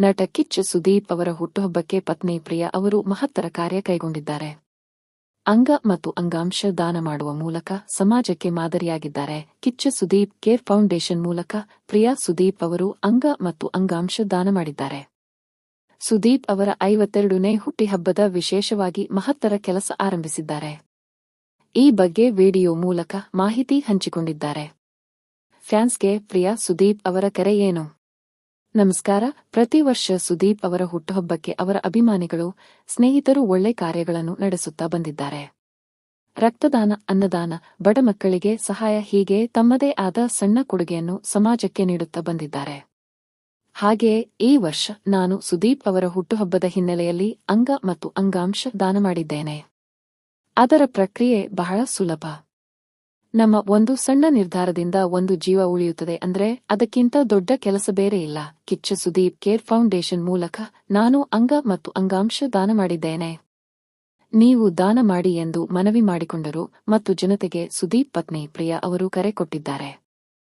ನಟ ಕಿಚ್ಚ ಸುದೀಪ್ ಅವರ ಹುಟ್ಟುಹಬ್ಬಕ್ಕೆ ಪತ್ನಿ ಪ್ರಿಯಾ ಅವರು ಮಹತ್ತರ ಕಾರ್ಯ ಕೈಗೊಂಡಿದ್ದಾರೆ. ಅಂಗ ಮತ್ತು ಅಂಗಾಂಶ ದಾನ ಮಾಡುವ ಮೂಲಕ ಸಮಾಜಕ್ಕೆ ಮಾದರಿಯಾಗಿದ್ದಾರೆ. ಕಿಚ್ಚ ಸುದೀಪ್ ಕೇರ್ ಫೌಂಡೇಶನ್ ಮೂಲಕ ಪ್ರಿಯಾ ಸುದೀಪ್ ಅವರು ಅಂಗ ಮತ್ತು ಅಂಗಾಂಶ ದಾನ ಮಾಡಿದ್ದಾರೆ. ಸುದೀಪ್ ಅವರ ಐವತ್ತೆರಡನೇ ಹುಟ್ಟಿಹಬ್ಬದ ವಿಶೇಷವಾಗಿ ಮಹತ್ತರ ಕೆಲಸ ಆರಂಭಿಸಿದ್ದಾರೆ. ಈ ಬಗ್ಗೆ ವಿಡಿಯೋ ಮೂಲಕ ಮಾಹಿತಿ ಹಂಚಿಕೊಂಡಿದ್ದಾರೆ. ಫ್ಯಾನ್ಸ್ಗೆ ಪ್ರಿಯಾ ಸುದೀಪ್ ಅವರ ಕರೆ ಏನು? ನಮಸ್ಕಾರ. ಪ್ರತಿ ವರ್ಷ ಸುದೀಪ್ ಅವರ ಹುಟ್ಟುಹಬ್ಬಕ್ಕೆ ಅವರ ಅಭಿಮಾನಿಗಳು, ಸ್ನೇಹಿತರು ಒಳ್ಳೆ ಕಾರ್ಯಗಳನ್ನು ನಡೆಸುತ್ತಾ ಬಂದಿದ್ದಾರೆ. ರಕ್ತದಾನ, ಅನ್ನದಾನ, ಬಡ ಮಕ್ಕಳಿಗೆ ಸಹಾಯ ಹೀಗೆ ತಮ್ಮದೇ ಆದ ಸಣ್ಣ ಕೊಡುಗೆಯನ್ನು ಸಮಾಜಕ್ಕೆ ನೀಡುತ್ತಾ ಬಂದಿದ್ದಾರೆ. ಹಾಗೆಯೇ ಈ ವರ್ಷ ನಾನು ಸುದೀಪ್ ಅವರ ಹುಟ್ಟುಹಬ್ಬದ ಹಿನ್ನೆಲೆಯಲ್ಲಿ ಅಂಗ ಮತ್ತು ಅಂಗಾಂಶ ದಾನ ಮಾಡಿದ್ದೇನೆ. ಅದರ ಪ್ರಕ್ರಿಯೆ ಬಹಳ ಸುಲಭ. ನಮ್ಮ ಒಂದು ಸಣ್ಣ ನಿರ್ಧಾರದಿಂದ ಒಂದು ಜೀವ ಉಳಿಯುತ್ತದೆ ಅಂದ್ರೆ ಅದಕ್ಕಿಂತ ದೊಡ್ಡ ಕೆಲಸ ಬೇರೆ ಇಲ್ಲ. ಕಿಚ್ಚ ಸುದೀಪ್ ಕೇರ್ ಫೌಂಡೇಶನ್ ಮೂಲಕ ನಾನು ಅಂಗ ಮತ್ತು ಅಂಗಾಂಶ ದಾನ ಮಾಡಿದ್ದೇನೆ. ನೀವು ದಾನ ಮಾಡಿ ಎಂದು ಮನವಿ ಮಾಡಿಕೊಂಡರು ಮತ್ತು ಜನತೆಗೆ ಸುದೀಪ್ ಪತ್ನಿ ಪ್ರಿಯಾ ಅವರು ಕರೆ ಕೊಟ್ಟಿದ್ದಾರೆ.